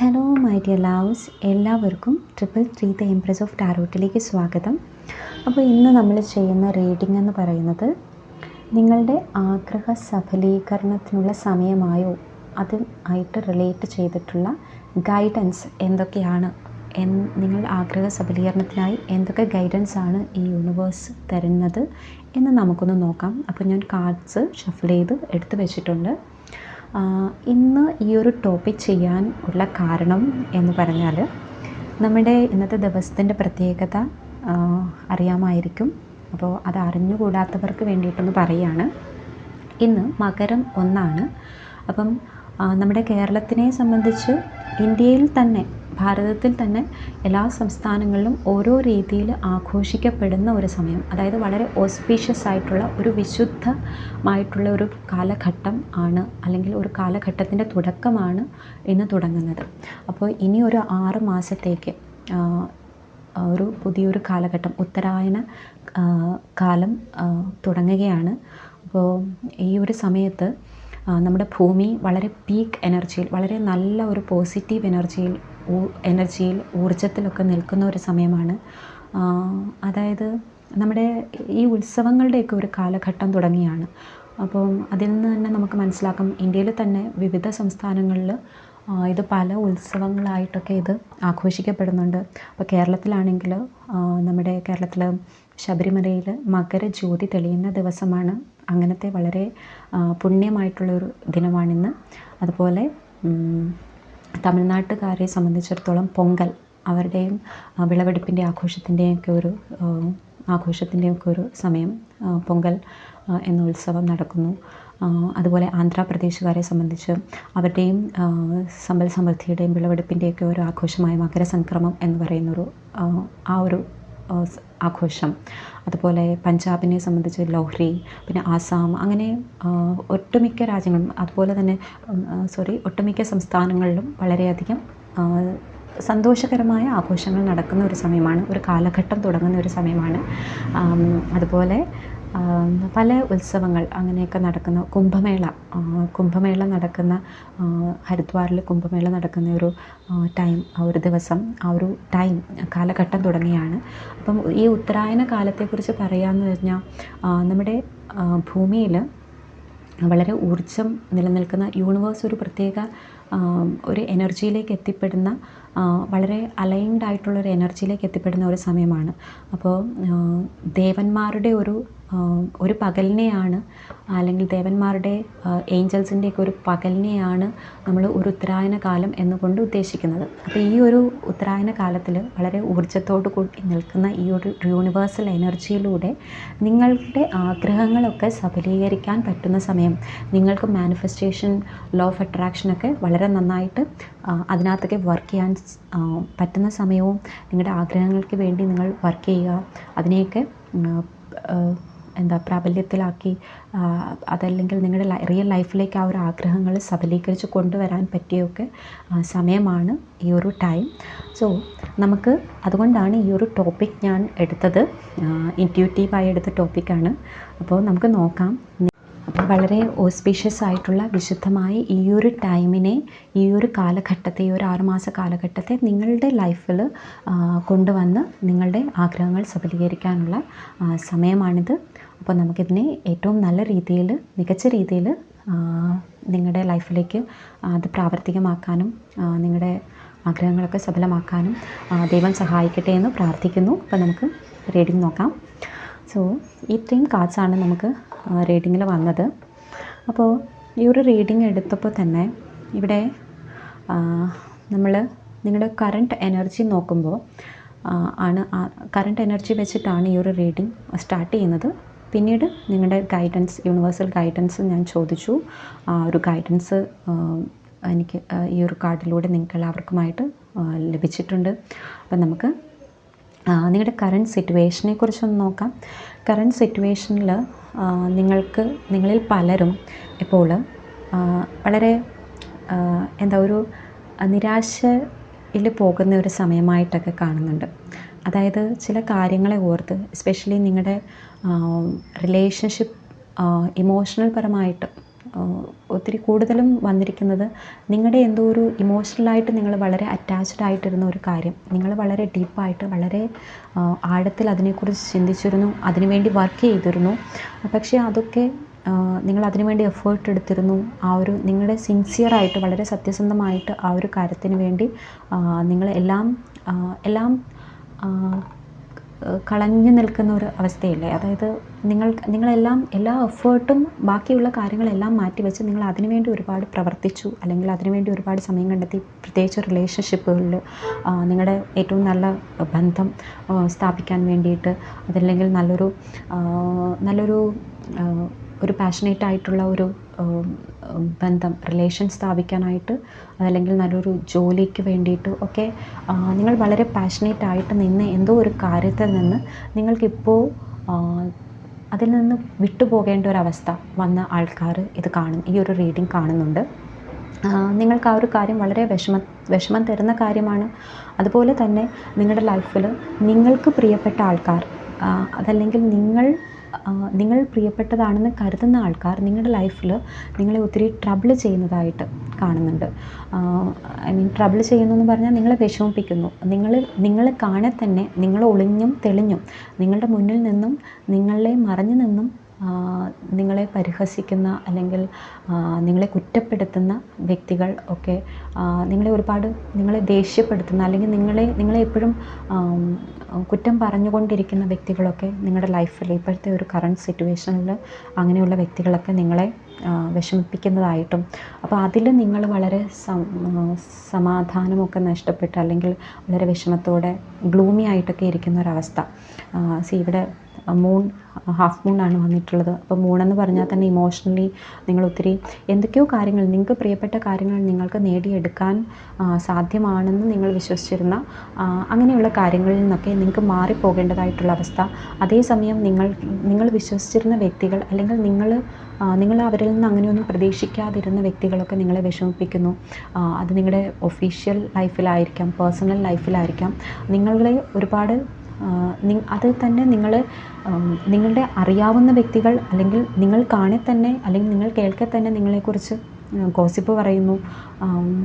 Hello my dear loves എല്ലാവർക്കും triple three the empress of ടാരോട്ടിലേക്ക് സ്വാഗതം. അപ്പോൾ ഇന്ന് നമ്മൾ ചെയ്യുന്ന റീഡിംഗ് എന്ന് പറയുന്നത് നിങ്ങളുടെ ആഗ്രഹ സഫലീകരണത്തിനുള്ള സമയമായോ അത് ആയിട്ട് റിലേറ്റ് ചെയ്തിട്ടുള്ള ഗൈഡൻസ് എന്തൊക്കെയാണ്? എൻ നിങ്ങൾ ആഗ്രഹ സഫലീകരണത്തിനായി എന്തൊക്കെ ഗൈഡൻസ് ആണ് ഈ യൂണിവേഴ്സ് തരുന്നത് എന്ന് നമുക്കൊന്ന് നോക്കാം. അപ്പോൾ ഞാൻ കാർഡ്സ് ഷഫിൾ ചെയ്ത് എടുത്തു വെച്ചിട്ടുണ്ട്. ഇന്ന് ഈ ഒരു ടോപ്പിക് ചെയ്യാൻ ഉള്ള കാരണം എന്ന് പറഞ്ഞാൽ നമ്മുടെ ഇന്നത്തെ ദിവസത്തിന്റെ പ്രത്യേകത അറിയാമായിരിക്കും. അപ്പോൾ അത് അറിഞ്ഞുകൂടാത്തവർക്ക് വേണ്ടിയിട്ടൊന്ന് പറയുകയാണ്. ഇന്ന് മകരം ഒന്നാണ്. അപ്പം നമ്മുടെ കേരളത്തിനെ സംബന്ധിച്ച് ഇന്ത്യയിൽ തന്നെ ഭാരതത്തിൽ തന്നെ എല്ലാ സംസ്ഥാനങ്ങളിലും ഓരോ രീതിയിൽ ആഘോഷിക്കപ്പെടുന്ന ഒരു സമയം അതായത് വളരെ ഓസ്പീഷ്യസ് ആയിട്ടുള്ള ഒരു വിശുദ്ധമായിട്ടുള്ള ഒരു കാലഘട്ടം ആണ് അല്ലെങ്കിൽ ഒരു കാലഘട്ടത്തിന്റെ തുടക്കമാണ് ഇന്ന് തുടങ്ങുന്നത്. അപ്പോൾ ഇനി ഒരു ആറ് മാസത്തേക്ക് ഒരു പുതിയൊരു കാലഘട്ടം ഉത്തരായന കാലം തുടങ്ങുകയാണ്. അപ്പോൾ ഈ ഒരു സമയത്ത് നമ്മുടെ ഭൂമി വളരെ പീക്ക് എനർജിയിൽ വളരെ നല്ല ഒരു പോസിറ്റീവ് എനർജിയിൽ എനർജിയിൽ ഊർജത്തിലൊക്കെ നിൽക്കുന്ന ഒരു സമയമാണ്. അതായത് നമ്മുടെ ഈ ഉത്സവങ്ങളുടെയൊക്കെ ഒരു കാലഘട്ടം തുടങ്ങിയാണ്. അപ്പം അതിൽ നിന്ന് തന്നെ നമുക്ക് മനസ്സിലാക്കാം ഇന്ത്യയിൽ തന്നെ വിവിധ സംസ്ഥാനങ്ങളിൽ ഇത് പല ഉത്സവങ്ങളായിട്ടൊക്കെ ഇത് ആഘോഷിക്കപ്പെടുന്നുണ്ട്. അപ്പോൾ കേരളത്തിലാണെങ്കിൽ നമ്മുടെ കേരളത്തിൽ ശബരിമലയിൽ മകരജ്യോതി തെളിയുന്ന ദിവസമാണ്. അങ്ങനത്തെ വളരെ പുണ്യമായിട്ടുള്ളൊരു ദിനമാണിന്ന്. അതുപോലെ തമിഴ്നാട്ടുകാരെ സംബന്ധിച്ചിടത്തോളം പൊങ്കൽ അവരുടെയും വിളവെടുപ്പിന്റെ ആഘോഷത്തിന്റെയൊക്കെ ഒരു ആഘോഷത്തിന്റെയൊക്കെ ഒരു സമയം പൊങ്കൽ എന്ന ഉത്സവം നടക്കുന്നു. അതുപോലെ ആന്ധ്രാപ്രദേശുകാരെ സംബന്ധിച്ച് അവരുടെയും സമ്പൽ സമൃദ്ധിയുടെയും വിളവെടുപ്പിന്റെയൊക്കെ ഒരു ആഘോഷമായ മകരസംക്രമം എന്ന് പറയുന്നൊരു ആ ഒരു ആഘോഷം. അതുപോലെ പഞ്ചാബിനെ സംബന്ധിച്ച് ലോഹ്രി പിന്നെ ആസാം അങ്ങനെ ഒട്ടുമിക്ക രാജ്യങ്ങളും അതുപോലെ തന്നെ സോറി ഒട്ടുമിക്ക സംസ്ഥാനങ്ങളിലും വളരെയധികം സന്തോഷകരമായ ആഘോഷങ്ങൾ നടക്കുന്ന ഒരു സമയമാണ് ഒരു കാലഘട്ടം തുടങ്ങുന്ന ഒരു സമയമാണ്. അതുപോലെ പല ഉത്സവങ്ങൾ അങ്ങനെയൊക്കെ നടക്കുന്ന കുംഭമേള. കുംഭമേള നടക്കുന്ന ഹരിദ്വാറിൽ കുംഭമേള നടക്കുന്ന ഒരു ടൈം ആ ഒരു ദിവസം ആ ഒരു ടൈം കാലഘട്ടം തുടങ്ങിയാണ്. അപ്പം ഈ ഉത്തരായന കാലത്തെക്കുറിച്ച് പറയാമെന്ന് പറഞ്ഞാൽ നമ്മുടെ ഭൂമിയിൽ വളരെ ഊർജം നിലനിൽക്കുന്ന യൂണിവേഴ്സ് ഒരു പ്രത്യേക ഒരു എനർജിയിലേക്ക് എത്തിപ്പെടുന്ന വളരെ അലൈൻഡ് ആയിട്ടുള്ള ഒരു എനർജിയിലേക്ക് എത്തിപ്പെടുന്ന ഒരു സമയമാണ്. അപ്പോൾ ദേവന്മാരുടെ ഒരു ഒരു പകലിനെയാണ് അല്ലെങ്കിൽ ദേവന്മാരുടെ ഏഞ്ചൽസിന്റെയൊക്കെ ഒരു പകലിനെയാണ് നമ്മൾ ഒരു ഉത്തരായന കാലം എന്നുകൊണ്ട് ഉദ്ദേശിക്കുന്നത്. അപ്പോൾ ഈ ഒരു ഉത്തരായന കാലത്തിൽ വളരെ ഊർജത്തോട് കൂടി നിൽക്കുന്ന ഈ ഒരു യൂണിവേഴ്സൽ എനർജിയിലൂടെ നിങ്ങളുടെ ആഗ്രഹങ്ങളൊക്കെ സഫലീകരിക്കാൻ പറ്റുന്ന സമയം നിങ്ങൾക്ക് മാനിഫെസ്റ്റേഷൻ ലോ ഓഫ് അട്രാക്ഷനൊക്കെ വളരെ നന്നായിട്ട് അതിനകത്തൊക്കെ വർക്ക് ചെയ്യാൻ പറ്റുന്ന സമയവും നിങ്ങളുടെ ആഗ്രഹങ്ങൾക്ക് വേണ്ടി നിങ്ങൾ വർക്ക് ചെയ്യുക. അതിനെയൊക്കെ എന്താ പ്രാബല്യത്തിലാക്കി അതല്ലെങ്കിൽ നിങ്ങളുടെ റിയൽ ലൈഫിലേക്ക് ആ ഒരു ആഗ്രഹങ്ങൾ സബലീകരിച്ച് കൊണ്ടുവരാൻ പറ്റിയൊക്കെ സമയമാണ് ഈ ഒരു ടൈം സോ നമുക്ക് അതുകൊണ്ടാണ് ഈ ഒരു ടോപ്പിക് ഞാൻ എടുത്തത്. ഇന്റ്യൂട്ടീവായി എടുത്ത ടോപ്പിക്കാണ് അപ്പോൾ നമുക്ക് നോക്കാം. വളരെ ഓസ്പീഷ്യസ് ആയിട്ടുള്ള വിശുദ്ധമായ ഈ ഒരു ടൈമിനെ ഈ ഒരു കാലഘട്ടത്തെ ഈ ഒരു ആറുമാസ കാലഘട്ടത്തെ നിങ്ങളുടെ ലൈഫിൽ കൊണ്ടുവന്ന് നിങ്ങളുടെ ആഗ്രഹങ്ങൾ സഫലീകരിക്കാനുള്ള സമയമാണിത്. അപ്പോൾ നമുക്കിതിനെ ഏറ്റവും നല്ല രീതിയിൽ മികച്ച രീതിയിൽ നിങ്ങളുടെ ലൈഫിലേക്ക് അത് പ്രാവർത്തികമാക്കാനും നിങ്ങളുടെ ആഗ്രഹങ്ങളൊക്കെ സഫലമാക്കാനും ദൈവം സഹായിക്കട്ടെ എന്ന് പ്രാർത്ഥിക്കുന്നു. അപ്പോൾ നമുക്ക് റീഡിങ് നോക്കാം. സോ ഇത്രയും കാർഡ്സാണ് നമുക്ക് റീഡിങ്ങിൽ വന്നത്. അപ്പോൾ ഈ ഒരു റീഡിങ് എടുത്തപ്പോൾ തന്നെ ഇവിടെ നമ്മൾ നിങ്ങളുടെ കറണ്ട് എനർജി നോക്കുമ്പോൾ ആണ് കറണ്ട് എനർജി വെച്ചിട്ടാണ് ഈ ഒരു റീഡിങ് സ്റ്റാർട്ട് ചെയ്യുന്നത്. പിന്നീട് നിങ്ങളുടെ ഗൈഡൻസ് യൂണിവേഴ്സൽ ഗൈഡൻസ് ഞാൻ ചോദിച്ചു. ആ ഒരു ഗൈഡൻസ് എനിക്ക് ഈ ഒരു കാർഡിലൂടെ നിങ്ങൾക്ക് എല്ലാവർക്കുമായിട്ട് ലഭിച്ചിട്ടുണ്ട്. അപ്പം നമുക്ക് നിങ്ങളുടെ കറണ്ട് സിറ്റുവേഷനെ കുറിച്ചൊന്ന് നോക്കാം. കറണ്ട് സിറ്റുവേഷനിൽ നിങ്ങൾക്ക് നിങ്ങളിൽ പലരും ഇപ്പോൾ വളരെ എന്താ ഒരു നിരാശയിൽ പോകുന്ന ഒരു സമയമായിട്ടൊക്കെ കാണുന്നുണ്ട്. അതായത് ചില കാര്യങ്ങളെ ഓർത്ത് എസ്പെഷ്യലി നിങ്ങളുടെ റിലേഷൻഷിപ്പ് ഇമോഷണൽ പരമായിട്ട് ഒത്തിരി കൂടുതലും വന്നിരിക്കുന്നത് നിങ്ങളുടെ എന്തോ ഒരു ഇമോഷണലായിട്ട് നിങ്ങൾ വളരെ അറ്റാച്ച്ഡ് ആയിട്ടിരുന്ന ഒരു കാര്യം. നിങ്ങൾ വളരെ ഡീപ്പായിട്ട് വളരെ ആഴത്തിൽ അതിനെക്കുറിച്ച് ചിന്തിച്ചിരുന്നു അതിനുവേണ്ടി വർക്ക് ചെയ്തിരുന്നു. പക്ഷേ അതൊക്കെ നിങ്ങൾ അതിനുവേണ്ടി എഫേർട്ട് എടുത്തിരുന്നു. ആ ഒരു നിങ്ങളുടെ സിൻസിയറായിട്ട് വളരെ സത്യസന്ധമായിട്ട് ആ ഒരു കാര്യത്തിന് വേണ്ടി നിങ്ങൾ എല്ലാം എല്ലാം കളഞ്ഞു നിൽക്കുന്ന ഒരു അവസ്ഥയില്ലേ? അതായത് നിങ്ങൾ നിങ്ങളെല്ലാം എല്ലാ എഫേർട്ടും ബാക്കിയുള്ള കാര്യങ്ങളെല്ലാം മാറ്റിവെച്ച് നിങ്ങൾ അതിനു വേണ്ടി ഒരുപാട് പ്രവർത്തിച്ചു അല്ലെങ്കിൽ അതിനു വേണ്ടി ഒരുപാട് സമയം കണ്ടെത്തി പ്രത്യേകിച്ച് റിലേഷൻഷിപ്പുകളിൽ നിങ്ങളുടെ ഏറ്റവും നല്ല ബന്ധം സ്ഥാപിക്കാൻ വേണ്ടിയിട്ട് അതല്ലെങ്കിൽ നല്ലൊരു നല്ലൊരു ഒരു പാഷനേറ്റ് ആയിട്ടുള്ള ഒരു ബന്ധം റിലേഷൻ സ്ഥാപിക്കാനായിട്ട് അതല്ലെങ്കിൽ നല്ലൊരു ജോലിക്ക് വേണ്ടിയിട്ട് ഒക്കെ നിങ്ങൾ വളരെ പാഷനേറ്റ് ആയിട്ട് നിന്ന് എന്തോ ഒരു കാര്യത്തിൽ നിന്ന് നിങ്ങൾക്കിപ്പോൾ അതിൽ നിന്ന് വിട്ടുപോകേണ്ട ഒരവസ്ഥ വന്ന ആൾക്കാർ ഇത് കാണും ഈ ഒരു റീഡിങ് കാണുന്നുണ്ട്. നിങ്ങൾക്ക് ആ ഒരു കാര്യം വളരെ വിഷമ വിഷമം തരുന്ന കാര്യമാണ്. അതുപോലെ തന്നെ നിങ്ങളുടെ ലൈഫിൽ നിങ്ങൾക്ക് പ്രിയപ്പെട്ട ആൾക്കാർ അതല്ലെങ്കിൽ നിങ്ങൾ നിങ്ങൾ പ്രിയപ്പെട്ടതാണെന്ന് കരുതുന്ന ആൾക്കാർ നിങ്ങളുടെ ലൈഫിൽ നിങ്ങളെ ഒത്തിരി ട്രബിൾ ചെയ്യുന്നതായിട്ട് കാണുന്നുണ്ട്. ഐ മീൻ ട്രബിൾ ചെയ്യുന്നു എന്ന് പറഞ്ഞാൽ നിങ്ങളെ വിഷമിപ്പിക്കുന്നു. നിങ്ങൾ നിങ്ങളെ കാണെ തന്നെ നിങ്ങൾ ഒളിഞ്ഞും തെളിഞ്ഞും നിങ്ങളുടെ മുന്നിൽ നിന്നും നിങ്ങളെ മറഞ്ഞു നിന്നും നിങ്ങളെ പരിഹസിക്കുന്ന അല്ലെങ്കിൽ നിങ്ങളെ കുറ്റപ്പെടുത്തുന്ന വ്യക്തികൾ ഒക്കെ നിങ്ങളെ ഒരുപാട് നിങ്ങളെ ദേഷ്യപ്പെടുത്തുന്ന അല്ലെങ്കിൽ നിങ്ങളെ നിങ്ങളെ എപ്പോഴും കുറ്റം പറഞ്ഞുകൊണ്ടിരിക്കുന്ന വ്യക്തികളൊക്കെ നിങ്ങളുടെ ലൈഫിൽ ഇപ്പോഴത്തെ ഒരു കറണ്ട് സിറ്റുവേഷനിൽ അങ്ങനെയുള്ള വ്യക്തികളൊക്കെ നിങ്ങളെ വിഷമിപ്പിക്കുന്നതായിട്ടും അപ്പോൾ അതിൽ നിങ്ങൾ വളരെ സമാധാനമൊക്കെ നഷ്ടപ്പെട്ട് അല്ലെങ്കിൽ വളരെ വിഷമത്തോടെ ഗ്ലൂമി ആയിട്ടൊക്കെ ഇരിക്കുന്ന ഒരവസ്ഥ. സി ഇവിടെ മൂൺ ഹാഫ് മൂൺ ആണ് വന്നിട്ടുള്ളത്. അപ്പോൾ മൂണെന്ന് പറഞ്ഞാൽ തന്നെ ഇമോഷണലി നിങ്ങൾ ഒത്തിരി എന്തൊക്കെയോ കാര്യങ്ങൾ നിങ്ങൾക്ക് പ്രിയപ്പെട്ട കാര്യങ്ങൾ നിങ്ങൾക്ക് നേടിയെടുക്കാൻ സാധ്യമാണെന്ന് നിങ്ങൾ വിശ്വസിച്ചിരുന്ന അങ്ങനെയുള്ള കാര്യങ്ങളിൽ നിന്നൊക്കെ നിങ്ങൾക്ക് മാറിപ്പോകേണ്ടതായിട്ടുള്ള അവസ്ഥ. അതേസമയം നിങ്ങൾ നിങ്ങൾ വിശ്വസിച്ചിരുന്ന വ്യക്തികൾ അല്ലെങ്കിൽ നിങ്ങൾ നിങ്ങൾ അവരിൽ നിന്ന് അങ്ങനെയൊന്നും പ്രതീക്ഷിക്കാതിരുന്ന വ്യക്തികളൊക്കെ നിങ്ങളെ വിഷമിപ്പിക്കുന്നു. അത് നിങ്ങളുടെ ഒഫീഷ്യൽ ലൈഫിലായിരിക്കാം പേഴ്സണൽ ലൈഫിലായിരിക്കാം നിങ്ങളെ ഒരുപാട് അത് തന്നെ നിങ്ങൾ നിങ്ങളുടെ അറിയാവുന്ന വ്യക്തികൾ അല്ലെങ്കിൽ നിങ്ങൾ കാണെ തന്നെ അല്ലെങ്കിൽ നിങ്ങൾ കേൾക്കെ തന്നെ നിങ്ങളെക്കുറിച്ച് ഗോസിപ്പ് പറയുന്നു.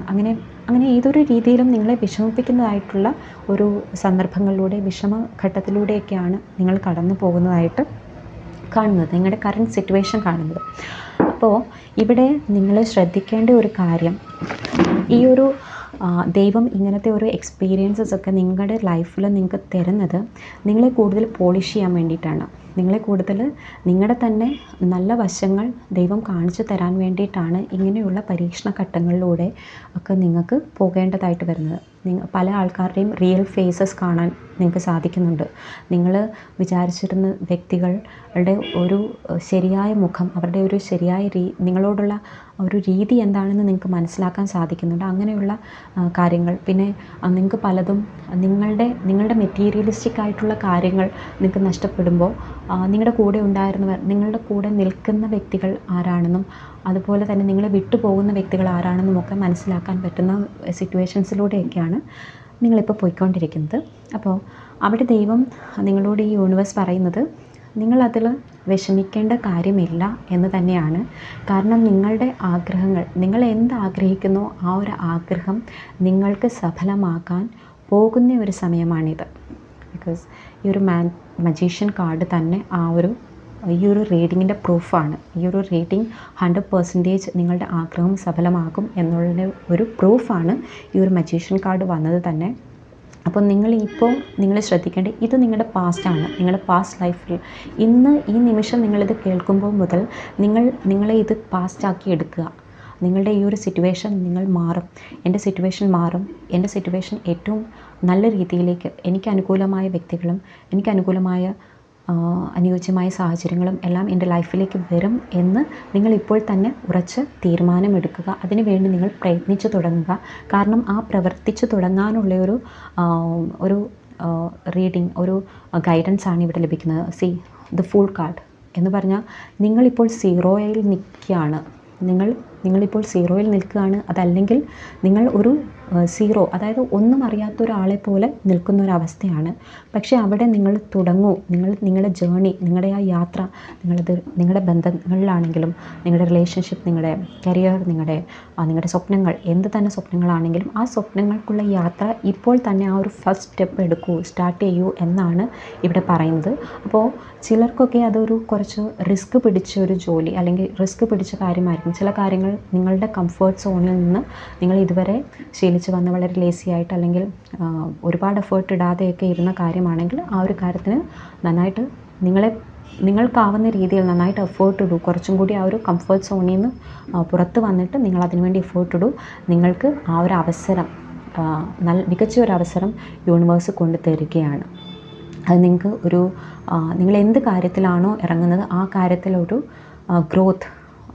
അങ്ങനെ അങ്ങനെ ഏതൊരു രീതിയിലും നിങ്ങളെ വിഷമിപ്പിക്കുന്നതായിട്ടുള്ള ഒരു സന്ദർഭങ്ങളിലൂടെ വിഷമഘട്ടത്തിലൂടെയൊക്കെയാണ് നിങ്ങൾ കടന്നു പോകുന്നതായിട്ട് കാണുന്നത്. നിങ്ങളുടെ കറണ്ട് സിറ്റുവേഷൻ കാണുന്നത്. അപ്പോൾ ഇവിടെ നിങ്ങൾ ശ്രദ്ധിക്കേണ്ട ഒരു കാര്യം ഈ ഒരു ദൈവം ഇങ്ങനത്തെ ഒരു എക്സ്പീരിയൻസസ് ഒക്കെ നിങ്ങളുടെ ലൈഫിൽ നിങ്ങൾക്ക് തരുന്നത് നിങ്ങളെ കൂടുതൽ പോളിഷ് ചെയ്യാൻ വേണ്ടിയിട്ടാണ്. നിങ്ങളെ കൂടുതൽ നിങ്ങളുടെ തന്നെ നല്ല വശങ്ങൾ ദൈവം കാണിച്ചു തരാൻ വേണ്ടിയിട്ടാണ് ഇങ്ങനെയുള്ള പരീക്ഷണ ഘട്ടങ്ങളിലൂടെ ഒക്കെ നിങ്ങൾക്ക് പോകേണ്ടതായിട്ട് വരുന്നത്. നിങ്ങൾ പല ആൾക്കാരുടെയും റിയൽ ഫേസസ് കാണാൻ നിങ്ങൾക്ക് സാധിക്കുന്നുണ്ട്. നിങ്ങൾ വിചാരിച്ചിരുന്ന വ്യക്തികളുടെ ഒരു ശരിയായ മുഖം അവരുടെ ഒരു ശരിയായ രീ നിങ്ങളോടുള്ള ഒരു രീതി എന്താണെന്ന് നിങ്ങൾക്ക് മനസ്സിലാക്കാൻ സാധിക്കുന്നുണ്ട്. അങ്ങനെയുള്ള കാര്യങ്ങൾ. പിന്നെ നിങ്ങൾക്ക് പലതും നിങ്ങളുടെ നിങ്ങളുടെ മെറ്റീരിയലിസ്റ്റിക് ആയിട്ടുള്ള കാര്യങ്ങൾ നിങ്ങൾക്ക് നഷ്ടപ്പെടുമ്പോൾ നിങ്ങളുടെ കൂടെ ഉണ്ടായിരുന്നവർ നിങ്ങളുടെ കൂടെ നിൽക്കുന്ന വ്യക്തികൾ ആരാണെന്നും അതുപോലെ തന്നെ നിങ്ങളെ വിട്ടുപോകുന്ന വ്യക്തികൾ ആരാണെന്നും ഒക്കെ മനസ്സിലാക്കാൻ പറ്റുന്ന സിറ്റുവേഷൻസിലൂടെയൊക്കെയാണ് നിങ്ങളിപ്പോൾ പോയിക്കൊണ്ടിരിക്കുന്നത്. അപ്പോൾ അവിടെ ദൈവം നിങ്ങളോട് ഈ യൂണിവേഴ്സ് പറയുന്നത് നിങ്ങളതിൽ വിഷമിക്കേണ്ട കാര്യമില്ല എന്ന് തന്നെയാണ്. കാരണം നിങ്ങളുടെ ആഗ്രഹങ്ങൾ നിങ്ങൾ എന്ത് ആഗ്രഹിക്കുന്നു ആ ഒരു ആഗ്രഹം നിങ്ങൾക്ക് സഫലമാക്കാൻ പോകുന്ന ഒരു സമയമാണിത്. ബിക്കോസ് ഈ ഒരു മാൻ മജീഷ്യൻ കാർഡ് തന്നെ ആ ഒരു ഈ ഒരു റീഡിങ്ങിന്റെ പ്രൂഫാണ് ഈ ഒരു റീഡിങ് ഹൺഡ്രഡ് പെർസെന്റേജ് നിങ്ങളുടെ ആഗ്രഹം സഫലമാകും എന്നുള്ള ഒരു പ്രൂഫാണ് ഈ ഒരു മജീഷ്യൻ കാർഡ് വന്നത് തന്നെ. അപ്പോൾ നിങ്ങൾ ഇപ്പോൾ നിങ്ങൾ ശ്രദ്ധിക്കേണ്ടത് ഇത് നിങ്ങളുടെ പാസ്റ്റാണ് നിങ്ങളുടെ പാസ്റ്റ് ലൈഫിൽ ഇന്ന് ഈ നിമിഷം നിങ്ങളിത് കേൾക്കുമ്പോൾ മുതൽ നിങ്ങൾ നിങ്ങളെ ഇത് പാസ്റ്റാക്കി എടുക്കുക. നിങ്ങളുടെ ഈ ഒരു സിറ്റുവേഷൻ നിങ്ങൾ മാറും. എന്റെ സിറ്റുവേഷൻ മാറും. എന്റെ സിറ്റുവേഷൻ ഏറ്റവും നല്ല രീതിയിലേക്ക് എനിക്ക് അനുകൂലമായ വ്യക്തികളും എനിക്ക് അനുകൂലമായ അനുയോജ്യമായ സാഹചര്യങ്ങളും എല്ലാം എന്റെ ലൈഫിലേക്ക് വരും എന്ന് നിങ്ങൾ ഇപ്പോൾ തന്നെ ഉറച്ച് തീരുമാനമെടുക്കുക. അതിനുവേണ്ടി നിങ്ങൾ പ്രയത്നിച്ചു തുടങ്ങുക. കാരണം ആ പ്രവർത്തിച്ചു തുടങ്ങാനുള്ള ഒരു ഒരു റീഡിങ് ഒരു ഗൈഡൻസ് ആണ് ഇവിടെ ലഭിക്കുന്നത്. സി ദ ഫുൾ കാർഡ് എന്ന് പറഞ്ഞാൽ നിങ്ങളിപ്പോൾ സീറോയിൽ നിൽക്കുകയാണ്. നിങ്ങൾ നിങ്ങളിപ്പോൾ സീറോയിൽ നിൽക്കുകയാണ്. അതല്ലെങ്കിൽ നിങ്ങൾ ഒരു സീറോ അതായത് ഒന്നും അറിയാത്ത ഒരാളെ പോലെ നിൽക്കുന്ന ഒരവസ്ഥയാണ് പക്ഷേ അവിടെ നിങ്ങൾ തുടങ്ങൂ. നിങ്ങൾ നിങ്ങളുടെ ജേണി നിങ്ങളുടെ ആ യാത്ര നിങ്ങളത് നിങ്ങളുടെ ബന്ധങ്ങളിലാണെങ്കിലും നിങ്ങളുടെ റിലേഷൻഷിപ്പ് നിങ്ങളുടെ കരിയർ നിങ്ങളുടെ നിങ്ങളുടെ സ്വപ്നങ്ങൾ എന്ത് തന്നെ സ്വപ്നങ്ങളാണെങ്കിലും ആ സ്വപ്നങ്ങൾക്കുള്ള യാത്ര ഇപ്പോൾ തന്നെ ആ ഒരു ഫസ്റ്റ് സ്റ്റെപ്പ് എടുക്കൂ സ്റ്റാർട്ട് ചെയ്യൂ എന്നാണ് ഇവിടെ പറയുന്നത്. അപ്പോൾ ചിലർക്കൊക്കെ അതൊരു കുറച്ച് റിസ്ക് പിടിച്ച ഒരു ജോലി അല്ലെങ്കിൽ റിസ്ക് പിടിച്ച കാര്യമായിരിക്കും. ചില കാര്യങ്ങൾ നിങ്ങളുടെ കംഫേർട്ട് സോണിൽ നിന്ന് നിങ്ങൾ ഇതുവരെ ശീലിച്ച് വന്ന വളരെ ലേസി ആയിട്ട് അല്ലെങ്കിൽ ഒരുപാട് എഫേർട്ട് ഇടാതെയൊക്കെ ഇരുന്ന കാര്യമാണെങ്കിൽ ആ ഒരു കാര്യത്തിന് നന്നായിട്ട് നിങ്ങളെ നിങ്ങൾക്കാവുന്ന രീതിയിൽ നന്നായിട്ട് എഫേർട്ട് ഇടൂ. കുറച്ചും കൂടി ആ ഒരു കംഫേർട്ട് സോണിൽ നിന്ന് പുറത്ത് വന്നിട്ട് നിങ്ങൾ അതിനു വേണ്ടി എഫേർട്ട് ഇടൂ. നിങ്ങൾക്ക് ആ ഒരു അവസരം നല്ല മികച്ച ഒരു അവസരം യൂണിവേഴ്സ് കൊണ്ടു തരികയാണ്. അത് നിങ്ങൾക്ക് ഒരു നിങ്ങൾ എന്ത് കാര്യത്തിലാണോ ഇറങ്ങുന്നത് ആ കാര്യത്തിലൊരു ഗ്രോത്ത്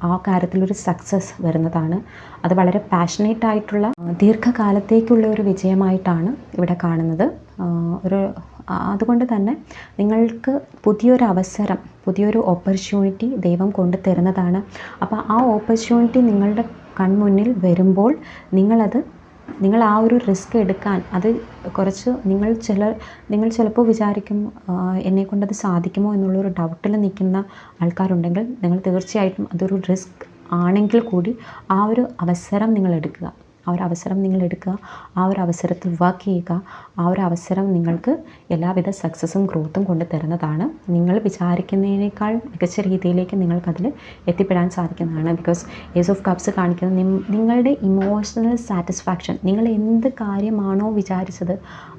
ആ കാര്യത്തിലൊരു സക്സസ് വരുന്നതാണ്. അത് വളരെ പാഷനേറ്റ് ആയിട്ടുള്ള ദീർഘകാലത്തേക്കുള്ള ഒരു വിജയമായിട്ടാണ് ഇവിടെ കാണുന്നത്. ഒരു അതുകൊണ്ട് തന്നെ നിങ്ങൾക്ക് പുതിയൊരു അവസരം പുതിയൊരു ഓപ്പർച്യൂണിറ്റി ദൈവം കൊണ്ട് തരുന്നതാണ്. അപ്പോൾ ആ ഓപ്പർച്യൂണിറ്റി നിങ്ങളുടെ കൺമുന്നിൽ വരുമ്പോൾ നിങ്ങളത് നിങ്ങൾ ആ ഒരു റിസ്ക് എടുക്കാൻ അത് കുറച്ച് നിങ്ങൾ ചില നിങ്ങൾ ചിലപ്പോൾ വിചാരിക്കും എന്നെ കൊണ്ടത് സാധിക്കുമോ എന്നുള്ളൊരു ഡൗട്ടിൽ നിൽക്കുന്ന ആൾക്കാരുണ്ടെങ്കിൽ നിങ്ങൾ തീർച്ചയായിട്ടും അതൊരു റിസ്ക് ആണെങ്കിൽ കൂടി ആ ഒരു അവസരം നിങ്ങൾ എടുക്കുക. ആ ഒരു അവസരം നിങ്ങൾ എടുക്കുക. ആ ഒരു അവസരത്തിൽ വർക്ക് ചെയ്യുക. ആ ഒരു അവസരം നിങ്ങൾക്ക് എല്ലാവിധ സക്സസും ഗ്രോത്തും കൊണ്ട് തരുന്നതാണ്. നിങ്ങൾ വിചാരിക്കുന്നതിനേക്കാൾ മികച്ച രീതിയിലേക്ക് നിങ്ങൾക്കതിൽ എത്തിപ്പെടാൻ സാധിക്കുന്നതാണ്. ബിക്കോസ് ഏസ് ഓഫ് കപ്സ് കാണിക്കുന്നത് നിങ്ങളുടെ ഇമോഷണൽ സാറ്റിസ്ഫാക്ഷൻ നിങ്ങൾ എന്ത് കാര്യമാണോ വിചാരിച്ചത്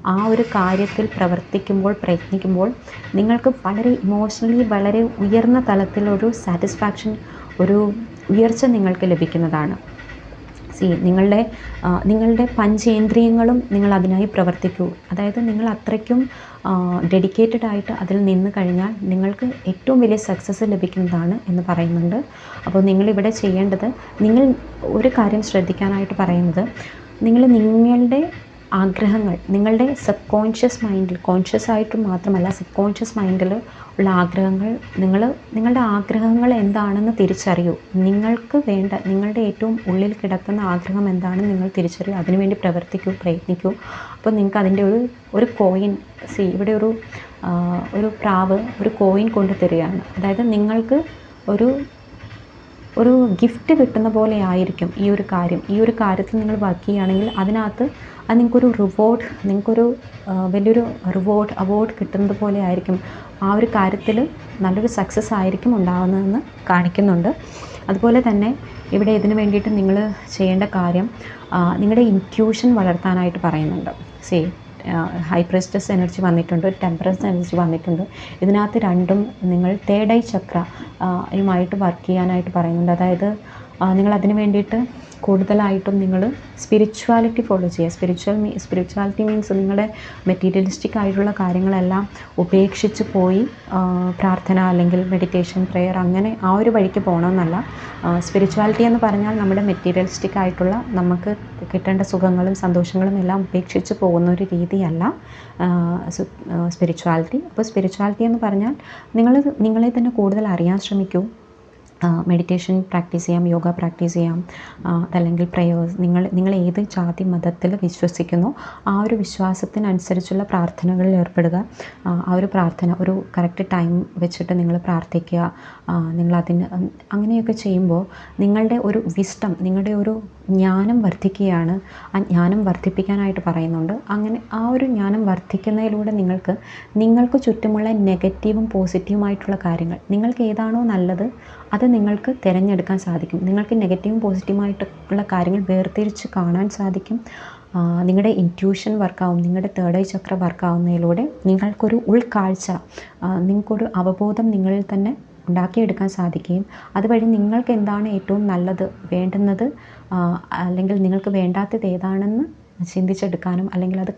ആ ഒരു കാര്യത്തിൽ പ്രവർത്തിക്കുമ്പോൾ പ്രയത്നിക്കുമ്പോൾ നിങ്ങൾക്ക് വളരെ ഇമോഷണലി വളരെ ഉയർന്ന തലത്തിലൊരു സാറ്റിസ്ഫാക്ഷൻ ഒരു ഉയർച്ച നിങ്ങൾക്ക് ലഭിക്കുന്നതാണ്. സി നിങ്ങളുടെ നിങ്ങളുടെ പഞ്ചേന്ദ്രിയങ്ങളും നിങ്ങൾ അതിനായി പ്രവർത്തിക്കൂ. അതായത് നിങ്ങൾ അത്രയ്ക്കും ഡെഡിക്കേറ്റഡ് ആയിട്ട് അതിൽ നിന്ന് കഴിഞ്ഞാൽ നിങ്ങൾക്ക് ഏറ്റവും വലിയ സക്സസ് ലഭിക്കുന്നതാണ് എന്ന് പറയുന്നുണ്ട്. അപ്പോൾ നിങ്ങളിവിടെ ചെയ്യേണ്ടത് നിങ്ങൾ ഒരു കാര്യം ശ്രദ്ധിക്കാനായിട്ട് പറയുന്നത് നിങ്ങൾ നിങ്ങളുടെ ആഗ്രഹങ്ങൾ നിങ്ങളുടെ സബ് കോൺഷ്യസ് മൈൻഡിൽ കോൺഷ്യസ് ആയിട്ട് മാത്രമല്ല സബ് കോൺഷ്യസ് മൈൻഡിൽ ഉള്ള ആഗ്രഹങ്ങൾ നിങ്ങൾ നിങ്ങളുടെ ആഗ്രഹങ്ങൾ എന്താണെന്ന് തിരിച്ചറിയൂ. നിങ്ങൾക്ക് വേണ്ട നിങ്ങളുടെ ഏറ്റവും ഉള്ളിൽ കിടക്കുന്ന ആഗ്രഹം എന്താണെന്ന് നിങ്ങൾ തിരിച്ചറിയൂ. അതിനുവേണ്ടി പ്രവർത്തിക്കൂ പ്രയത്നിക്കൂ. അപ്പോൾ നിങ്ങൾക്ക് അതിന്റെ ഒരു ഒരു കോയിൻ സി ഇവിടെ ഒരു ഒരു പ്രാവ് ഒരു കോയിൻ കൊണ്ടു തരികയാണ് അതായത് നിങ്ങൾക്ക് ഒരു ഒരു ഗിഫ്റ്റ് കിട്ടുന്ന പോലെ ആയിരിക്കും ഈ ഒരു കാര്യം. ഈ ഒരു കാര്യത്തിൽ നിങ്ങൾ വർക്ക് ചെയ്യുകയാണെങ്കിൽ അതിനകത്ത് അത് നിങ്ങൾക്കൊരു റിവോർഡ് നിങ്ങൾക്കൊരു വലിയൊരു റിവോർഡ് അവാർഡ് കിട്ടുന്നത് പോലെ ആയിരിക്കും. ആ ഒരു കാര്യത്തിൽ നല്ലൊരു സക്സസ് ആയിരിക്കും ഉണ്ടാകുന്നതെന്ന് കാണിക്കുന്നുണ്ട്. അതുപോലെ തന്നെ ഇവിടെ ഇതിന് വേണ്ടിയിട്ട് നിങ്ങൾ ചെയ്യേണ്ട കാര്യം നിങ്ങളുടെ ഇൻക്യൂഷൻ വളർത്താനായിട്ട് പറയുന്നുണ്ട്. സേ ഹൈ പ്രസ്റ്റസ് എനർജി വന്നിട്ടുണ്ട് ഒരു ടെമ്പറസ് എനർജി വന്നിട്ടുണ്ട്. ഇതിനകത്ത് രണ്ടും നിങ്ങൾ തേർഡ് ഐ ചക്ര യുമായിട്ട് വർക്ക് ചെയ്യാനായിട്ട് പറയുന്നുണ്ട്. അതായത് നിങ്ങൾ അതിന് വേണ്ടിയിട്ട് കൂടുതലായിട്ടും നിങ്ങൾ സ്പിരിച്വാലിറ്റി ഫോളോ ചെയ്യുക. സ്പിരിച്വൽ മീ സ്പിരിച്വാലിറ്റി മീൻസ് നിങ്ങളുടെ മെറ്റീരിയലിസ്റ്റിക് ആയിട്ടുള്ള കാര്യങ്ങളെല്ലാം ഉപേക്ഷിച്ച് പോയി പ്രാർത്ഥന അല്ലെങ്കിൽ മെഡിറ്റേഷൻ പ്രെയർ അങ്ങനെ ആ ഒരു വഴിക്ക് പോകണമെന്നല്ല. സ്പിരിച്വാലിറ്റി എന്ന് പറഞ്ഞാൽ നമ്മുടെ മെറ്റീരിയലിസ്റ്റിക് ആയിട്ടുള്ള നമുക്ക് കിട്ടേണ്ട സുഖങ്ങളും സന്തോഷങ്ങളും എല്ലാം ഉപേക്ഷിച്ച് പോകുന്ന ഒരു രീതിയല്ല സ്പിരിച്വാലിറ്റി അപ്പോൾ സ്പിരിച്വാലിറ്റി എന്ന് പറഞ്ഞാൽ നിങ്ങൾ നിങ്ങളെ തന്നെ കൂടുതൽ അറിയാൻ ശ്രമിക്കൂ. മെഡിറ്റേഷൻ പ്രാക്ടീസ് ചെയ്യാം യോഗ പ്രാക്ടീസ് ചെയ്യാം അതല്ലെങ്കിൽ പ്രയേഴ്സ് നിങ്ങൾ നിങ്ങൾ ഏത് ജാതി മതത്തിൽ വിശ്വസിക്കുന്നു ആ ഒരു വിശ്വാസത്തിനനുസരിച്ചുള്ള പ്രാർത്ഥനകളിൽ ഏർപ്പെടുക. ആ ഒരു പ്രാർത്ഥന ഒരു കറക്റ്റ് ടൈം വെച്ചിട്ട് നിങ്ങൾ പ്രാർത്ഥിക്കുക. നിങ്ങളതിന് അങ്ങനെയൊക്കെ ചെയ്യുമ്പോൾ നിങ്ങളുടെ ഒരു വിസ്റ്റം നിങ്ങളുടെ ഒരു ജ്ഞാനം വർദ്ധിക്കുകയാണ്. ആ ജ്ഞാനം വർദ്ധിപ്പിക്കാനായിട്ട് പറയുന്നുണ്ട്. അങ്ങനെ ആ ഒരു ജ്ഞാനം വർദ്ധിക്കുന്നതിലൂടെ നിങ്ങൾക്ക് നിങ്ങൾക്ക് ചുറ്റുമുള്ള നെഗറ്റീവും പോസിറ്റീവുമായിട്ടുള്ള കാര്യങ്ങൾ നിങ്ങൾക്ക് ഏതാണോ നല്ലത് അത് നിങ്ങൾക്ക് തിരഞ്ഞെടുക്കാൻ സാധിക്കും. നിങ്ങൾക്ക് നെഗറ്റീവും പോസിറ്റീവുമായിട്ടുള്ള കാര്യങ്ങൾ വേർതിരിച്ച് കാണാൻ സാധിക്കും. നിങ്ങളുടെ ഇന്റ്യൂഷൻ വർക്കാവും നിങ്ങളുടെ തേർഡ് ഐ ചക്ര വർക്കാവുന്നതിലൂടെ നിങ്ങൾക്കൊരു ഉൾക്കാഴ്ച നിങ്ങൾക്കൊരു അവബോധം നിങ്ങളിൽ തന്നെ ഉണ്ടാക്കിയെടുക്കാൻ സാധിക്കുകയും അതുവഴി നിങ്ങൾക്ക് എന്താണ് ഏറ്റവും നല്ലത് വേണ്ടുന്നത് അല്ലെങ്കിൽ നിങ്ങൾക്ക് വേണ്ടാത്തത് ഏതാണെന്ന് ചിന്തിച്ചെടുക്കാനും അല്ലെങ്കിൽ അത്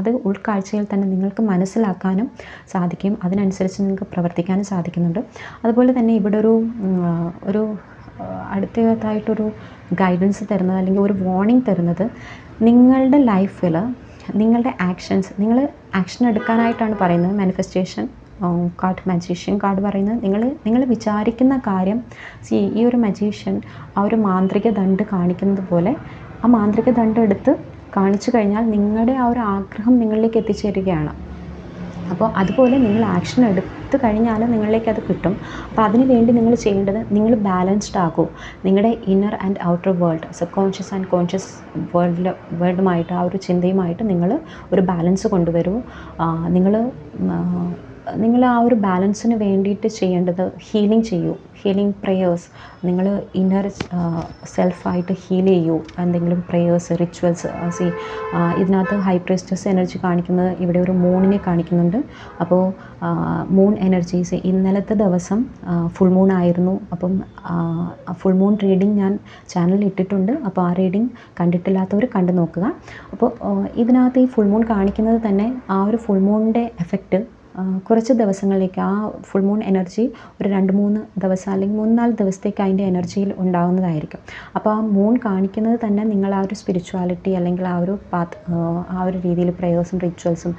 അത് ഉൾക്കാഴ്ചയിൽ തന്നെ നിങ്ങൾക്ക് മനസ്സിലാക്കാനും സാധിക്കും. അതിനനുസരിച്ച് നിങ്ങൾക്ക് പ്രവർത്തിക്കാനും സാധിക്കുന്നുണ്ട്. അതുപോലെ തന്നെ ഇവിടെ ഒരു ഒരു അടുത്തതായിട്ടൊരു ഗൈഡൻസ് തരുന്നത് അല്ലെങ്കിൽ ഒരു വാർണിംഗ് തരുന്നത് നിങ്ങളുടെ ലൈഫിൽ നിങ്ങളുടെ ആക്ഷൻസ് നിങ്ങൾ ആക്ഷൻ എടുക്കാനായിട്ടാണ് പറയുന്നത് മാനിഫെസ്റ്റേഷൻ കാർഡ് മജീഷ്യൻ കാർഡ് പറയുന്നത് നിങ്ങൾ നിങ്ങൾ വിചാരിക്കുന്ന കാര്യം സി ഈ ഒരു മജീഷ്യൻ ആ ഒരു മാന്ത്രിക ദണ്ട് കാണിക്കുന്നത് പോലെ ആ മാന്ത്രിക ദണ്ട് എടുത്ത് കാണിച്ചു കഴിഞ്ഞാൽ നിങ്ങളുടെ ആ ഒരു ആഗ്രഹം നിങ്ങളിലേക്ക് എത്തിച്ചേരുകയാണ്. അപ്പോൾ അതുപോലെ നിങ്ങൾ ആക്ഷൻ എടുത്തു കഴിഞ്ഞാൽ നിങ്ങളിലേക്ക് അത് കിട്ടും. അപ്പോൾ അതിന് വേണ്ടി നിങ്ങൾ ചെയ്യേണ്ടത് നിങ്ങൾ ബാലൻസ്ഡ് ആകൂ നിങ്ങളുടെ inner and outer world subconscious and conscious വേൾഡിൽ വേൾഡുമായിട്ട് ആ ഒരു ചിന്തയുമായിട്ട് നിങ്ങൾ ഒരു ബാലൻസ് കൊണ്ടുവരൂ. നിങ്ങൾ നിങ്ങൾ ആ ഒരു ബാലൻസിന് വേണ്ടിയിട്ട് ചെയ്യേണ്ടത് ഹീലിംഗ് ചെയ്യൂ. ഹീലിംഗ് പ്രേയേഴ്സ് നിങ്ങൾ ഇന്നർ സെൽഫായിട്ട് ഹീൽ ചെയ്യൂ. എന്തെങ്കിലും പ്രേയേഴ്സ് റിച്വൽസ് സി ഇതിനകത്ത് ഹൈ പ്രിസ്റ്റസ് എനർജി കാണിക്കുന്നത് ഇവിടെ ഒരു മൂണിനെ കാണിക്കുന്നുണ്ട്. അപ്പോൾ മൂൺ എനർജീസ് ഇന്നലത്തെ ദിവസം ഫുൾ മൂൺ ആയിരുന്നു. അപ്പം ഫുൾ മൂൺ റീഡിങ് ഞാൻ ചാനലിൽ ഇട്ടിട്ടുണ്ട്. അപ്പോൾ ആ റീഡിങ് കണ്ടിട്ടില്ലാത്തവർ കണ്ടു നോക്കുക അപ്പോൾ ഇതിനകത്ത് ഈ ഫുൾ മൂൺ കാണിക്കുന്നത് തന്നെ ആ ഒരു ഫുൾ മൂണിന്റെ എഫക്റ്റ് കുറച്ച് ദിവസങ്ങളിലേക്ക് ആ ഫുൾ മൂൺ എനർജി ഒരു രണ്ട് മൂന്ന് ദിവസം അല്ലെങ്കിൽ മൂന്ന് നാല് ദിവസത്തേക്ക് അതിന്റെ എനർജിയിൽ ഉണ്ടാകുന്നതായിരിക്കും അപ്പോൾ ആ മൂൺ കാണിക്കുന്നത് തന്നെ നിങ്ങൾ ആ ഒരു സ്പിരിച്വാലിറ്റി അല്ലെങ്കിൽ ആ ഒരു പാത്ത് ആ ഒരു രീതിയിൽ പ്രയേഴ്സും റിച്വൽസും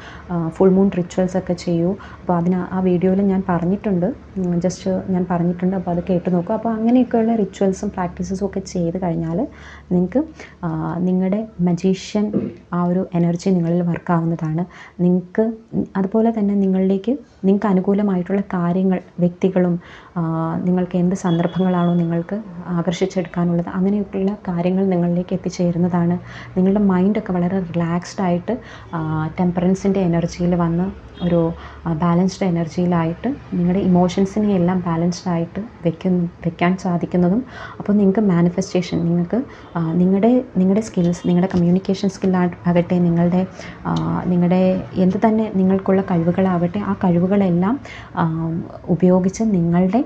ഫുൾ മൂൺ റിച്വൽസ് ഒക്കെ ചെയ്യൂ. അപ്പോൾ അതിന് ആ വീഡിയോയിൽ ഞാൻ പറഞ്ഞിട്ടുണ്ട്. ജസ്റ്റ് ഞാൻ പറഞ്ഞിട്ടുണ്ട്. അപ്പോൾ അത് കേട്ട് നോക്കുക അപ്പോൾ അങ്ങനെയൊക്കെയുള്ള റിച്വൽസും പ്രാക്ടീസസും ഒക്കെ ചെയ്ത് കഴിഞ്ഞാൽ നിങ്ങൾക്ക് നിങ്ങളുടെ മജീഷ്യൻ ആ ഒരു എനർജി നിങ്ങളിൽ വർക്കാവുന്നതാണ് നിങ്ങൾക്ക് അതുപോലെ തന്നെ നിങ്ങളുടെ നിങ്ങളിലേക്ക് നിങ്ങൾക്ക് അനുകൂലമായിട്ടുള്ള കാര്യങ്ങൾ വ്യക്തികളും നിങ്ങൾക്ക് എന്ത് സന്ദർഭങ്ങളാണോ നിങ്ങൾക്ക് ആകർഷിച്ചെടുക്കാനുള്ളത് അങ്ങനെയൊക്കെയുള്ള കാര്യങ്ങൾ നിങ്ങളിലേക്ക് എത്തിച്ചേരുന്നതാണ്. നിങ്ങളുടെ മൈൻഡൊക്കെ വളരെ റിലാക്സ്ഡ് ആയിട്ട് ടെമ്പറൻസിന്റെ എനർജിയിൽ വന്ന് ഒരു ബാലൻസ്ഡ് എനർജിയിലായിട്ട് നിങ്ങളുടെ ഇമോഷൻസിനെ എല്ലാം ബാലൻസ്ഡ് ആയിട്ട് വെക്കുന്ന വെക്കാൻ സാധിക്കുന്നതും അപ്പോൾ നിങ്ങൾക്ക് മാനിഫെസ്റ്റേഷൻ നിങ്ങൾക്ക് നിങ്ങളുടെ നിങ്ങളുടെ സ്കിൽസ് നിങ്ങളുടെ കമ്മ്യൂണിക്കേഷൻ സ്കില്ലാകട്ടെ നിങ്ങളുടെ നിങ്ങളുടെ എന്ത് തന്നെ നിങ്ങൾക്കുള്ള കഴിവുകളാവട്ടെ ആ കഴിവുകളെല്ലാം ഉപയോഗിച്ച് നിങ്ങളുടെ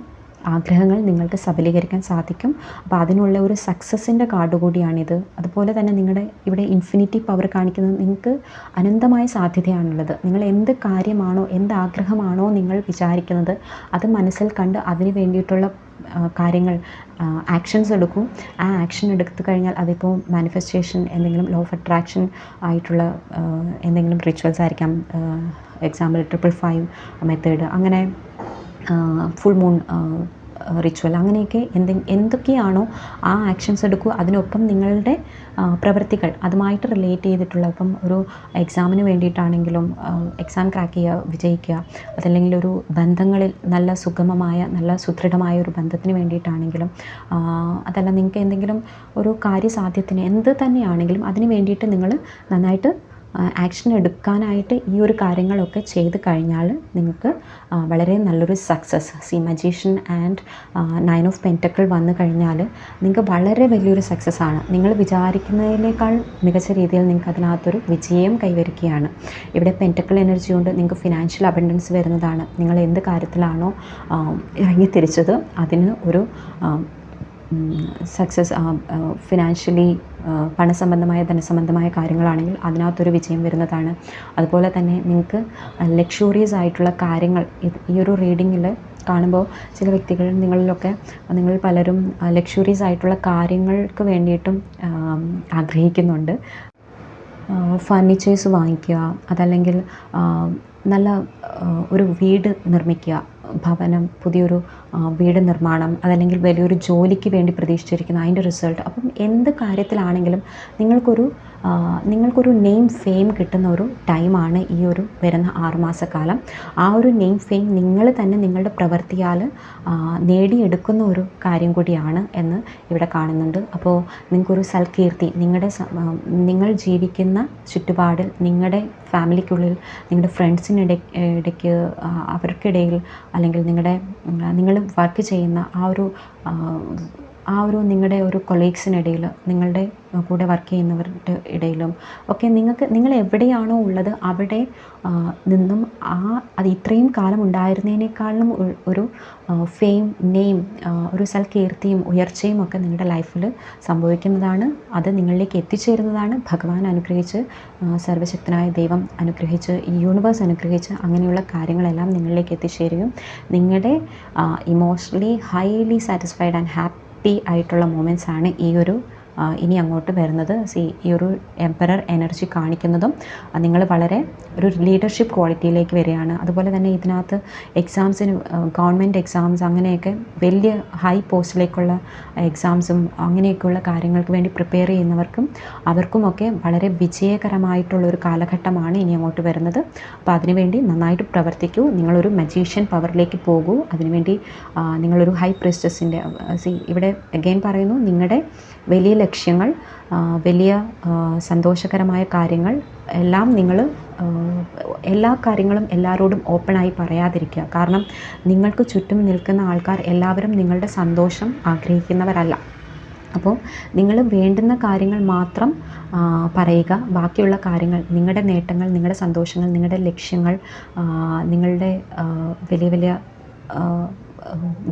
ആഗ്രഹങ്ങൾ നിങ്ങൾക്ക് സബലീകരിക്കാൻ സാധിക്കും. അപ്പോൾ അതിനുള്ള ഒരു സക്സസിന്റെ കാർഡ് കൂടിയാണിത്. അതുപോലെ തന്നെ നിങ്ങളുടെ ഇവിടെ ഇൻഫിനിറ്റി പവർ കാണിക്കുന്നത് നിങ്ങൾക്ക് അനന്തമായ സാധ്യതയാണുള്ളത്. നിങ്ങൾ എന്ത് കാര്യമാണോ എന്ത് ആഗ്രഹമാണോ നിങ്ങൾ വിചാരിക്കുന്നത് അത് മനസ്സിൽ കണ്ട് അതിന് വേണ്ടിയിട്ടുള്ള കാര്യങ്ങൾ ആക്ഷൻസ് എടുക്കും. ആ ആക്ഷൻ എടുത്തു കഴിഞ്ഞാൽ അതിപ്പോൾ മാനിഫെസ്റ്റേഷൻ എന്തെങ്കിലും ലോ ഓഫ് അട്രാക്ഷൻ ആയിട്ടുള്ള എന്തെങ്കിലും റിച്വൽസ് ആയിരിക്കാം. എക്സാമ്പിൾ ട്രിപ്പിൾ ഫൈവ് മെത്തേഡ് അങ്ങനെ ഫുൾ മൂൺ റിച്വൽ അങ്ങനെയൊക്കെ എന്തെ എന്തൊക്കെയാണോ ആ ആക്ഷൻസ് എടുക്കുക അതിനൊപ്പം നിങ്ങളുടെ പ്രവൃത്തികൾ അതുമായിട്ട് റിലേറ്റ് ചെയ്തിട്ടുള്ള ഇപ്പം ഒരു എക്സാമിന് വേണ്ടിയിട്ടാണെങ്കിലും എക്സാം ക്രാക്ക് ചെയ്യുക വിജയിക്കുക അതല്ലെങ്കിൽ ഒരു ബന്ധങ്ങളിൽ നല്ല സുഗമമായ നല്ല സുദൃഢമായ ഒരു ബന്ധത്തിന് വേണ്ടിയിട്ടാണെങ്കിലും അതല്ല നിങ്ങൾക്ക് എന്തെങ്കിലും ഒരു കാര്യസാധ്യത്തിന് എന്ത് തന്നെയാണെങ്കിലും അതിന് വേണ്ടിയിട്ട് നിങ്ങൾ നന്നായിട്ട് ആക്ഷൻ എടുക്കാനായിട്ട് ഈ ഒരു കാര്യങ്ങളൊക്കെ ചെയ്ത് കഴിഞ്ഞാൽ നിങ്ങൾക്ക് വളരെ നല്ലൊരു success see magician and nine of pentacle വന്നു കഴിഞ്ഞാൽ നിങ്ങൾക്ക് വളരെ വലിയൊരു സക്സസ് ആണ്. നിങ്ങൾ വിചാരിക്കുന്നതിനേക്കാൾ മികച്ച രീതിയിൽ നിങ്ങൾക്ക് അതിനകത്തൊരു വിജയം കൈവരിക്കുകയാണ്. ഇവിടെ പെന്റക്കിൾ എനർജി കൊണ്ട് നിങ്ങൾക്ക് ഫിനാൻഷ്യൽ അബൻഡൻസ് വരുന്നതാണ്. നിങ്ങൾ എന്ത് കാര്യത്തിലാണോ ഇറങ്ങി തിരിച്ചത് അതിന് ഒരു സക്സസ് ഫിനാൻഷ്യലി പണസംബന്ധമായ ധനസംബന്ധമായ കാര്യങ്ങളാണെങ്കിൽ അതിനകത്തൊരു വിജയം വരുന്നതാണ്. അതുപോലെ തന്നെ നിങ്ങൾക്ക് ലക്ഷൂറിയസ് ആയിട്ടുള്ള കാര്യങ്ങൾ ഈ ഒരു റീഡിങ്ങിൽ കാണുമ്പോൾ ചില വ്യക്തികൾ നിങ്ങളിലൊക്കെ നിങ്ങൾ പലരും ലക്ഷൂറിയസ് ആയിട്ടുള്ള കാര്യങ്ങൾക്ക് വേണ്ടിയിട്ടും ആഗ്രഹിക്കുന്നുണ്ട്. ഫർണിച്ചേഴ്സ് വാങ്ങിക്കുക അതല്ലെങ്കിൽ നല്ല ഒരു വീട് നിർമ്മിക്കുക ഭവനം പുതിയൊരു വീട് നിർമ്മാണം അതല്ലെങ്കിൽ വലിയൊരു ജോലിക്ക് വേണ്ടി പ്രതീക്ഷിച്ചിരിക്കുന്ന അതിന്റെ റിസൾട്ട് അപ്പം എന്ത് കാര്യത്തിലാണെങ്കിലും നിങ്ങൾക്കൊരു നിങ്ങൾക്കൊരു നെയിം ഫെയിം കിട്ടുന്ന ഒരു ടൈമാണ് ഈ ഒരു വരുന്ന ആറുമാസക്കാലം ആ ഒരു നെയിം ഫെയിം നിങ്ങൾ തന്നെ നിങ്ങളുടെ പ്രവൃത്തിയാൽ നേടിയെടുക്കുന്ന ഒരു കാര്യം കൂടിയാണ് എന്ന് ഇവിടെ കാണുന്നുണ്ട്. അപ്പോൾ നിങ്ങൾക്കൊരു സൽകീർത്തി നിങ്ങളുടെ നിങ്ങൾ ജീവിക്കുന്ന ചുറ്റുപാടിൽ നിങ്ങളുടെ ഫാമിലിക്കുള്ളിൽ നിങ്ങളുടെ ഫ്രണ്ട്സിനിട ഇടയ്ക്ക് അവർക്കിടയിൽ അല്ലെങ്കിൽ നിങ്ങളുടെ നിങ്ങൾ വർക്ക് ചെയ്യുന്ന ആ ഒരു ആ ഒരു നിങ്ങളുടെ ഒരു കൊളീഗ്സിനിടയിൽ നിങ്ങളുടെ കൂടെ വർക്ക് ചെയ്യുന്നവരുടെ ഇടയിലും ഒക്കെ നിങ്ങൾക്ക് നിങ്ങൾ എവിടെയാണോ ഉള്ളത് അവിടെ നിന്നും ആ അത് ഇത്രയും കാലം ഉണ്ടായിരുന്നതിനേക്കാളും ഒരു ഫെയിം നെയിം ഒരു സൽകീർത്തിയും ഉയർച്ചയും ഒക്കെ നിങ്ങളുടെ ലൈഫിൽ സംഭവിക്കുന്നതാണ്. അത് നിങ്ങളിലേക്ക് എത്തിച്ചേരുന്നതാണ്. ഭഗവാൻ അനുഗ്രഹിച്ച് സർവശക്തനായ ദൈവം അനുഗ്രഹിച്ച് ഈ യൂണിവേഴ്സ് അനുഗ്രഹിച്ച് അങ്ങനെയുള്ള കാര്യങ്ങളെല്ലാം നിങ്ങളിലേക്ക് എത്തിച്ചേരുകയും നിങ്ങളുടെ emotionally highly satisfied and happy ആയിട്ടുള്ള മൊമെന്റ്സ് ആണ് ഈ ഒരു ഇനി അങ്ങോട്ട് വരുന്നത്. സി ഈ ഒരു എംപറർ എനർജി കാണിക്കുന്നതും നിങ്ങൾ വളരെ ഒരു ലീഡർഷിപ്പ് ക്വാളിറ്റിയിലേക്ക് വരികയാണ്. അതുപോലെ തന്നെ ഇതിനകത്ത് എക്സാംസിന് ഗവൺമെന്റ് എക്സാംസ് അങ്ങനെയൊക്കെ വലിയ ഹൈ പോസ്റ്റിലേക്കുള്ള എക്സാംസും അങ്ങനെയൊക്കെയുള്ള കാര്യങ്ങൾക്ക് വേണ്ടി പ്രിപ്പയർ ചെയ്യുന്നവർക്കും അവർക്കുമൊക്കെ വളരെ വിജയകരമായിട്ടുള്ള ഒരു കാലഘട്ടമാണ് ഇനി അങ്ങോട്ട് വരുന്നത്. അപ്പോൾ അതിനുവേണ്ടി നന്നായിട്ട് പ്രവർത്തിക്കൂ. നിങ്ങളൊരു മജീഷ്യൻ പവറിലേക്ക് പോകൂ. അതിനുവേണ്ടി നിങ്ങളൊരു ഹൈ പ്രിസ്റ്റസിന്റെ സി ഇവിടെ അഗെയിൻ പറയുന്നു നിങ്ങളുടെ വലിയ ലക്ഷ്യങ്ങൾ വലിയ സന്തോഷകരമായ കാര്യങ്ങൾ എല്ലാം നിങ്ങൾ എല്ലാ കാര്യങ്ങളും എല്ലാവരോടും ഓപ്പണായി പറയാതിരിക്കുക. കാരണം നിങ്ങൾക്ക് ചുറ്റും നിൽക്കുന്ന ആൾക്കാർ എല്ലാവരും നിങ്ങളുടെ സന്തോഷം ആഗ്രഹിക്കുന്നവരല്ല. അപ്പോൾ നിങ്ങൾ വേണ്ടുന്ന കാര്യങ്ങൾ മാത്രം പറയുക. ബാക്കിയുള്ള കാര്യങ്ങൾ നിങ്ങളുടെ നേട്ടങ്ങൾ നിങ്ങളുടെ സന്തോഷങ്ങൾ നിങ്ങളുടെ ലക്ഷ്യങ്ങൾ നിങ്ങളുടെ വലിയ വലിയ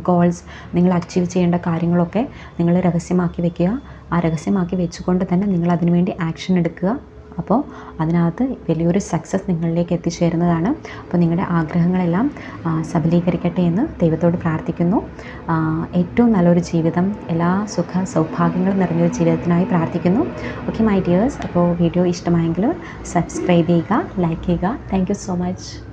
ഗോൾസ് നിങ്ങൾ അച്ചീവ് ചെയ്യേണ്ട കാര്യങ്ങളൊക്കെ നിങ്ങൾ രഹസ്യമാക്കി വെക്കുക. ആ രഹസ്യമാക്കി വെച്ചുകൊണ്ട് തന്നെ നിങ്ങൾ അതിനുവേണ്ടി ആക്ഷൻ എടുക്കുക. അപ്പോൾ അതിനകത്ത് വലിയൊരു സക്സസ് നിങ്ങളിലേക്ക് എത്തിച്ചേരുന്നതാണ്. അപ്പോൾ നിങ്ങളുടെ ആഗ്രഹങ്ങളെല്ലാം സബലീകരിക്കട്ടെ എന്ന് ദൈവത്തോട് പ്രാർത്ഥിക്കുന്നു. ഏറ്റവും നല്ലൊരു ജീവിതം എല്ലാ സുഖ സൗഭാഗ്യങ്ങളും നിറഞ്ഞൊരു ജീവിതത്തിനായി പ്രാർത്ഥിക്കുന്നു. ഓക്കെ മൈ ഡിയേഴ്സ് അപ്പോൾ വീഡിയോ ഇഷ്ടമായെങ്കിൽ സബ്സ്ക്രൈബ് ചെയ്യുക ലൈക്ക് ചെയ്യുക. Thank so much